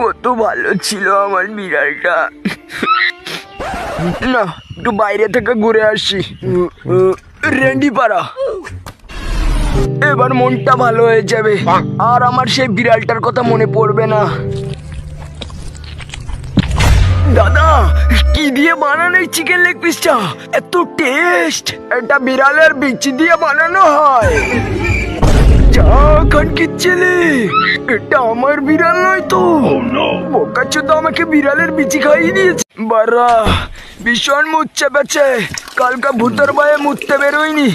কত ভালো ছিল আমার বিড়ালটা। না, একটু বাইরে থেকে ঘুরে আসি। রেন্ডি পাড়া। এবার মনটা ভালো হয়ে যাবে। আর আমার সেই বিড়ালটার কথা মনে পড়বে না। দাদা, কি দিয়ে বানানো এই চিকেন লেগ পিসটা এত টেস্ট এটা বিড়ালের বিচি দিয়ে বানানো হয়। ছেলে এটা আমার বিড়াল নয় তো। বোকাচ্ছ তো আমাকে বিড়ালের বিচি খাইয়ে দিয়েছে। বারা ভীষণ মুচ্ছে বেছে কালকা ভূতের ভয়ে মুততে বেরোয়নি।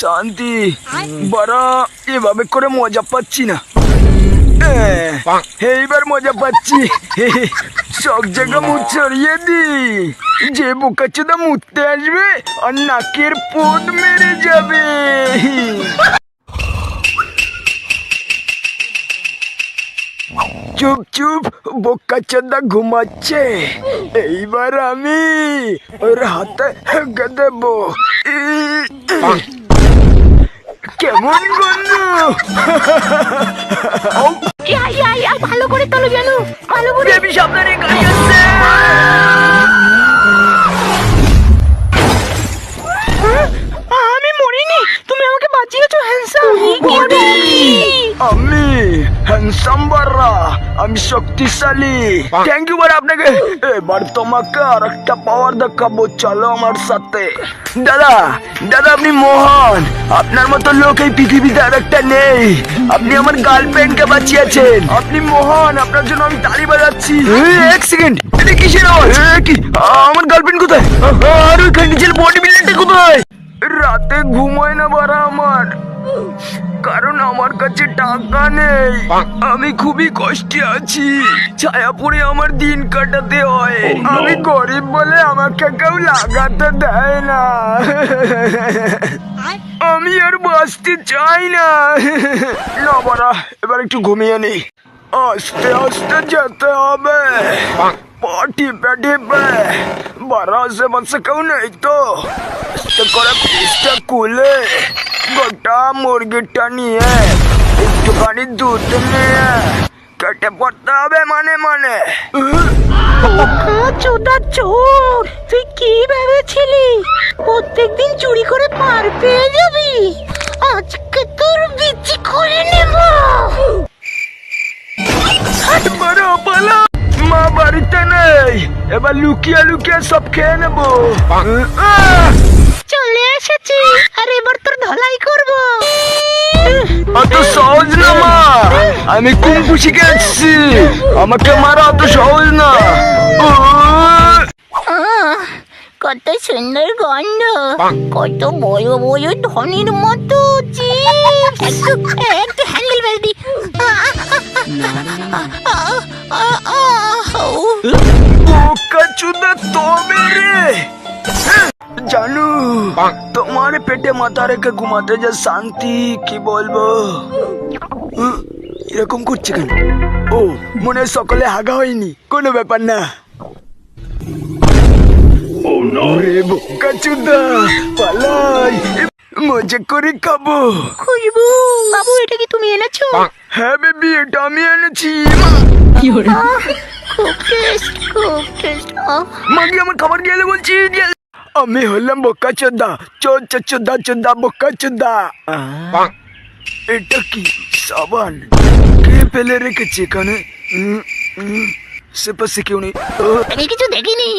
শান্তি। বারা এভাবে করে মজা পাচ্ছি না। এইবার মজা পাচ্ছি। সব জায়গা মুখ ছড়িয়ে দি। যে বোকাচোদা মুততে আসবে, আর নাকের পোদ মেরে যাবে। চুপ চুপ বোকাচোদা ঘুমাচ্ছে। এইবার আমি ওর হাতে হেগে দেব। কেমন গন্ধ করে তোলো জানো? ভালো করে আমি সামনে গাড়ি আসছে। আমি মরিনি। তুমি আমাকে বাঁচিয়েছো হ্যান্ডসাম আমি হ্যান্ডসাম বাররা আমি শক্তিশালী। থ্যাংক ইউ বার আপনাকে। এবার তোমাকে আর একটা পাওয়ার দেখাবো চলো আমার সাথে। দাদা দাদা আপনি মহান। আপনার মতো লোক এই পৃথিবীতে আর একটা নেই। আপনি আমার গার্লফ্রেন্ডকে বাঁচিয়েছেন। আপনি মহান আপনার জন্য আমি তালি বাজাচ্ছি। এক সেকেন্ড এটা কিসের আওয়াজ? কি? আমার গার্লফ্রেন্ড কোথায়? আর ওই নিচের বডি বিল্ডারটা কোথায়? রাতে ঘুমায় না বারা আমার। কারণ আমার কাছে টাকা নেই। আমি খুবই কষ্টে আছি। ছায়া পড়ে আমার দিন কাটাতে হয়। আমি গরিব বলে আমাকে কেউ লাগাতে দেয় না। আমি আর বাঁচতে চাই না। না বাড়া এবার একটু ঘুমিয়ে নেই আস্তে আস্তে যেতে হবে। পা টিপে টিপে বাড়া আশেপাশে কেউ নেই তো। আস্তে করে পিসটা খুলে। গোটা মুরগিটা নিয়ে একটুখানি দুধ নিয়ে কেটে পড়তে হবে মানে মানে। চোদা চোর তুই কি ভেবেছিলি? প্রত্যেকদিন চুরি করে পার পেয়ে যাবি? আজকে তোর বিচি খুলে নেব। বড় পালা মা বাড়িতে নেই। এবার লুকিয়ে লুকিয়ে সব খেয়ে নেব! চলে এসেছি আর এবার তোর ধলাই করব অত সহজ না মা আমি কুম্পু শিখে এসেছি আমাকে মারা অত সহজ না কত সুন্দর গন্ধ কত বড় বড় ধনির মতো একটু হ্যান্ডেল বেল দি বোকা চুদা তবে রে জানু তোমার পেটে মাথা রেখে ঘুমাতে যা শান্তি কি বলব? এরকম করছে কেন? ও মনে সকলে হাগা হয়নি। কোনো ব্যাপার না। ওরে বোকা চুদা পালাই। মজা করে খাব। খুশবু বাবু এটা কি তুমি এনেছো? হ্যাঁ বেবি এটা আমি এনেছি। খুব টেস্ট খুব টেস্ট। মাগি আমার খাবার গেলে বলছি আমি হলাম বোকা চোদা। চোদা চোদা চোদা বোকা চোদা। এটা কি? সাবান। কে ফেলে রেখেছে এখানে? সে পাশে কেউ নেই। আমি কিছু দেখিনি।